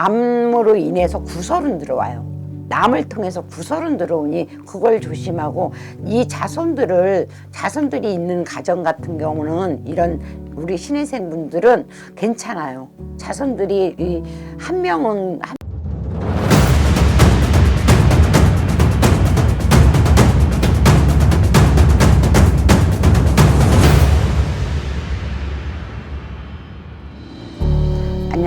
남으로 인해서 구설은 들어와요. 남을 통해서 구설은 들어오니 그걸 조심하고 이 자손들을 자손들이 있는 가정 같은 경우는 이런 우리 신혜생 분들은 괜찮아요. 자손들이 이 한 명은 한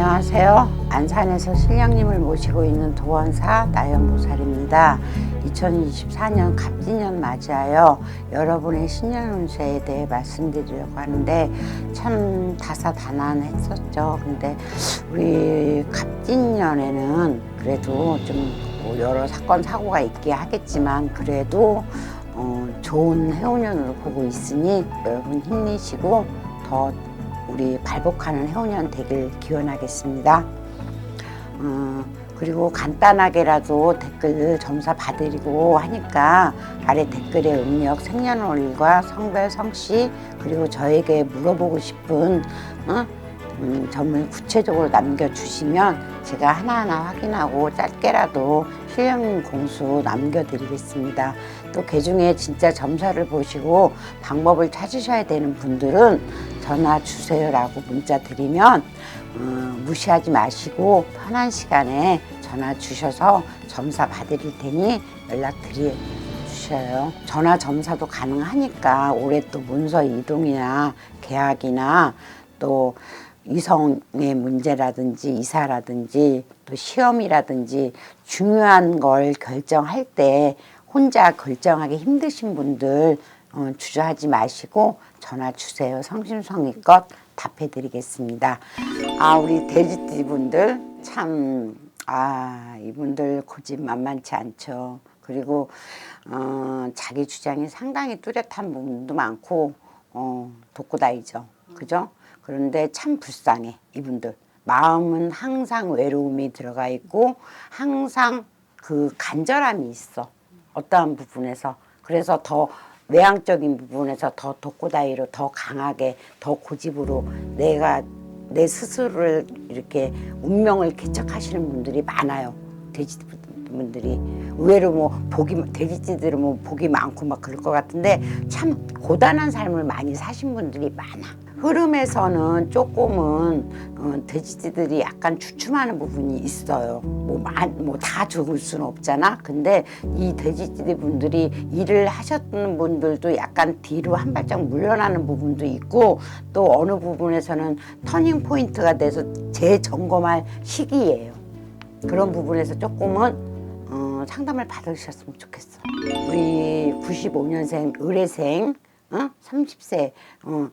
안녕하세요. 안산에서 신령님을 모시고 있는 도원사 나연보살입니다. 2024년 갑진년 맞이하여 여러분의 신년 운세에 대해 말씀드리려고 하는데 참 다사다난했었죠. 근데 우리 갑진년에는 그래도 좀뭐 여러 사건 사고가 있게 하겠지만 그래도 어, 좋은 해운년으로 보고 있으니 여러분 힘내시고 더 우리 발복하는 해운년 되길 기원하겠습니다. 어, 그리고 간단하게라도 댓글 점사 받으리고 하니까 아래 댓글에 음력 생년월일과 성별 성씨 그리고 저에게 물어보고 싶은 어? 음, 점을 구체적으로 남겨주시면 제가 하나하나 확인하고 짧게라도 실력 공수 남겨드리겠습니다. 또 개중에 진짜 점사를 보시고 방법을 찾으셔야 되는 분들은 전화 주세요라고 문자 드리면 어, 무시하지 마시고 편한 시간에 전화 주셔서 점사 받으릴 테니 연락 드리 주셔요. 전화 점사도 가능하니까 올해 또 문서 이동이나 계약이나 또 이성의 문제라든지 이사라든지 또 시험이라든지 중요한 걸 결정할 때 혼자 결정하기 힘드신 분들 어, 주저하지 마시고 전화 주세요. 성심성의껏 답해드리겠습니다. 아 우리 돼지띠 분들 참 아 이분들 고집 만만치 않죠. 그리고 어, 자기 주장이 상당히 뚜렷한 부분도 많고 어, 독고다이죠. 그죠? 그런데 참 불쌍해 이분들. 마음은 항상 외로움이 들어가 있고 항상 그 간절함이 있어. 어떠한 부분에서. 그래서 더 외향적인 부분에서 더 독고다이로 더 강하게 더 고집으로 내가 내 스스로를 이렇게 운명을 개척하시는 분들이 많아요. 돼지 분들이 의외로 뭐 복이 돼지띠들은 뭐 복이 많고 막 그럴 것 같은데 참 고단한 삶을 많이 사신 분들이 많아. 흐름에서는 조금은 어, 돼지띠들이 약간 주춤하는 부분이 있어요. 뭐뭐다 좋을 수는 없잖아. 근데 이 돼지띠 분들이 일을 하셨던 분들도 약간 뒤로 한 발짝 물러나는 부분도 있고 또 어느 부분에서는 터닝 포인트가 돼서 재점검할 시기예요. 그런 부분에서 조금은 어, 상담을 받으셨으면 좋겠어. 우리 95년생 의뢰생, 어? 30세, 어,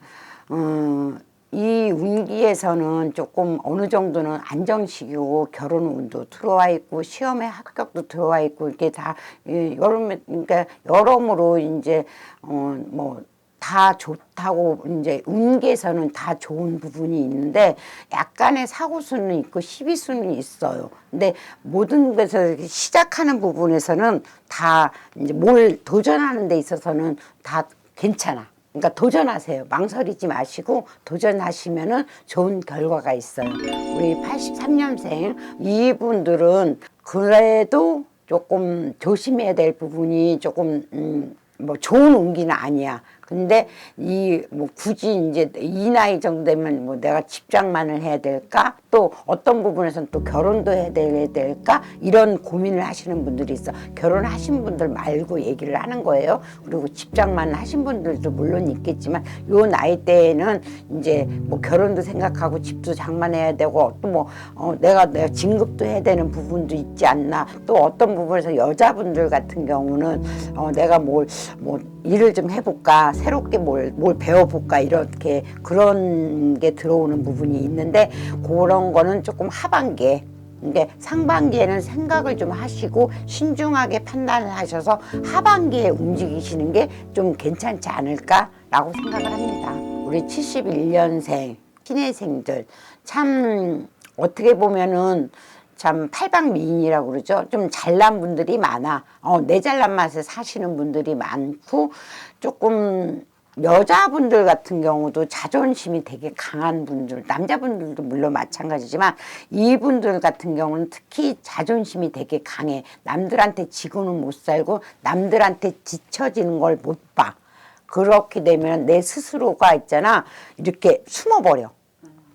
어, 이 운기에서는 조금 어느 정도는 안정식이고 결혼 운도 들어와 있고 시험에 합격도 들어와 있고 이렇게 다 예, 여름 그러니까 여러모로 이제 어뭐 다 좋다고 이제 운계에서는 다 좋은 부분이 있는데 약간의 사고수는 있고 시비수는 있어요. 근데 모든 것에서 시작하는 부분에서는 다 이제 뭘 도전하는 데 있어서는 다 괜찮아. 그러니까 도전하세요. 망설이지 마시고 도전하시면은 좋은 결과가 있어요. 우리 83년생 이분들은 그래도 조금 조심해야 될 부분이 조금 음, 뭐 좋은 운기는 아니야. 근데 이 뭐 굳이 이제 이 나이 정도 되면 뭐 내가 직장만을 해야 될까? 또 어떤 부분에서는 또 결혼도 해야 될까? 이런 고민을 하시는 분들이 있어. 결혼하신 분들 말고 얘기를 하는 거예요. 그리고 직장만 하신 분들도 물론 있겠지만 요 나이 때에는 이제 뭐 결혼도 생각하고 집도 장만해야 되고 또 뭐 어, 내가 내가 진급도 해야 되는 부분도 있지 않나. 또 어떤 부분에서 여자분들 같은 경우는 어, 내가 뭘뭐 일을 좀 해볼까 새롭게 뭘, 뭘 배워볼까 이렇게 그런 게 들어오는 부분이 있는데 그런 거는 조금 하반기에 이게 상반기에는 생각을 좀 하시고 신중하게 판단을 하셔서 하반기에 움직이시는 게 좀 괜찮지 않을까라고 생각을 합니다. 우리 71년생 신혜생들 참 어떻게 보면은 참 팔방미인이라고 그러죠. 좀 잘난 분들이 많아. 어, 내 잘난 맛에 사시는 분들이 많고 조금 여자분들 같은 경우도 자존심이 되게 강한 분들, 남자분들도 물론 마찬가지지만 이분들 같은 경우는 특히 자존심이 되게 강해. 남들한테 지고는 못 살고 남들한테 지쳐지는 걸 못 봐. 그렇게 되면 내 스스로가 있잖아. 이렇게 숨어버려.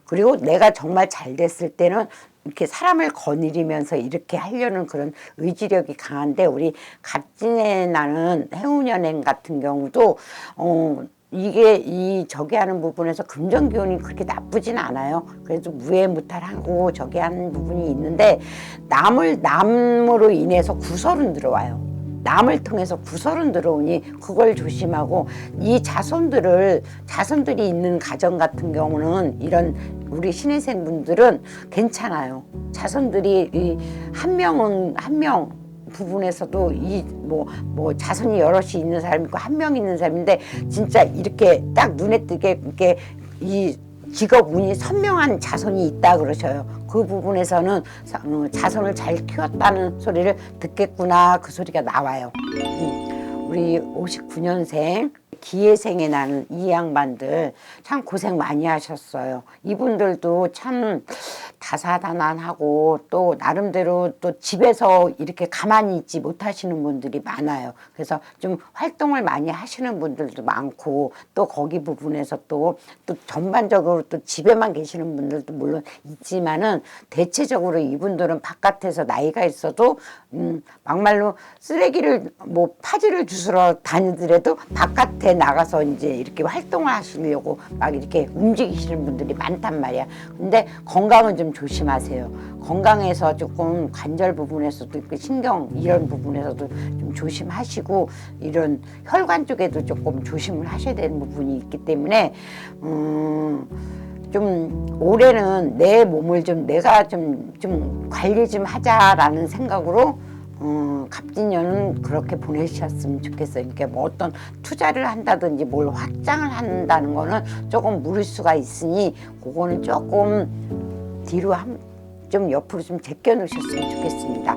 그리고 내가 정말 잘 됐을 때는 이렇게 사람을 거느리면서 이렇게 하려는 그런 의지력이 강한데 우리 갑진에 나는 해운연행 같은 경우도 어 이게 이 저기 하는 부분에서 금전 기운이 그렇게 나쁘진 않아요. 그래도 무해무탈하고 저기 하는 부분이 있는데 남을 남으로 인해서 구설은 들어와요. 남을 통해서 구설은 들어오니 그걸 조심하고 이 자손들을 자손들이 있는 가정 같은 경우는 이런 우리 신혜생 분들은 괜찮아요. 자손들이 이한 명은 한 명 부분에서도 이 뭐뭐 자손이 여럿이 있는 사람이 있고 한 명 있는 사람인데 진짜 이렇게 딱 눈에 띄게 이렇게 이 직업 운이 선명한 자손이 있다 그러셔요. 그 부분에서는 사- 어, 자손을 잘 키웠다는 소리를 듣겠구나 그 소리가 나와요. 음, 우리 59년생 기회생에 나는 이 양반들 참 고생 많이 하셨어요. 이분들도 참 다사다난하고 또 나름대로 또 집에서 이렇게 가만히 있지 못하시는 분들이 많아요. 그래서 좀 활동을 많이 하시는 분들도 많고 또 거기 부분에서 또 또 전반적으로 또 집에만 계시는 분들도 물론 있지만은 대체적으로 이분들은 바깥에서 나이가 있어도 음 막말로 쓰레기를 뭐 파지를 주스러 다니더라도 바깥에 나가서 이제 이렇게 활동을 하시려고 막 이렇게 움직이시는 분들이 많단 말이야. 근데 건강은 좀 조심하세요. 건강에서 조금 관절 부분에서도 그 신경 이런 부분에서도 좀 조심하시고 이런 혈관 쪽에도 조금 조심을 하셔야 되는 부분이 있기 때문에 음. 좀 올해는 내 몸을 좀 내가 좀, 좀 관리 좀 하자라는 생각으로 음, 갑진년은 그렇게 보내셨으면 좋겠어요. 그러니까 뭐 어떤 투자를 한다든지 뭘 확장을 한다는 거는 조금 무리수가 있으니 그거는 조금 뒤로 한, 좀 옆으로 좀 제껴 놓으셨으면 좋겠습니다.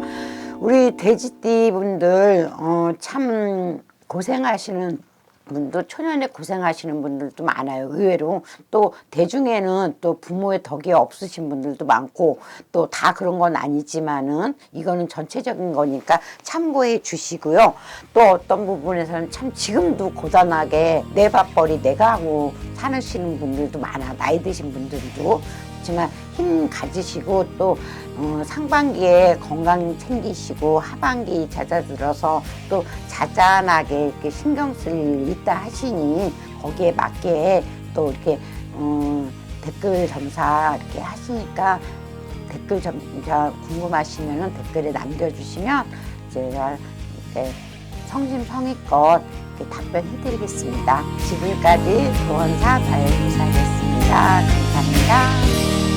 우리 돼지띠 분들 어, 참 고생하시는 분도 초년에 고생하시는 분들도 많아요. 의외로 또 대중에는 또 부모의 덕이 없으신 분들도 많고 또 다 그런 건 아니지만은 이거는 전체적인 거니까 참고해 주시고요. 또 어떤 부분에서는 참 지금도 고단하게 내 밥벌이 내가 하고 사시는 분들도 많아. 나이 드신 분들도 그렇지만 힘 가지시고 또 어, 상반기에 건강 챙기시고 하반기 잦아들어서 또 자잘하게 이렇게 신경 쓸일 있다 하시니 거기에 맞게 또 이렇게 어, 댓글 점사 이렇게 하시니까 댓글 점사 궁금하시면은 댓글에 남겨주시면 제가 이렇게 성심성의껏 이렇게 답변해드리겠습니다. 지금까지 조원사 다영이사였습니다. 감사합니다.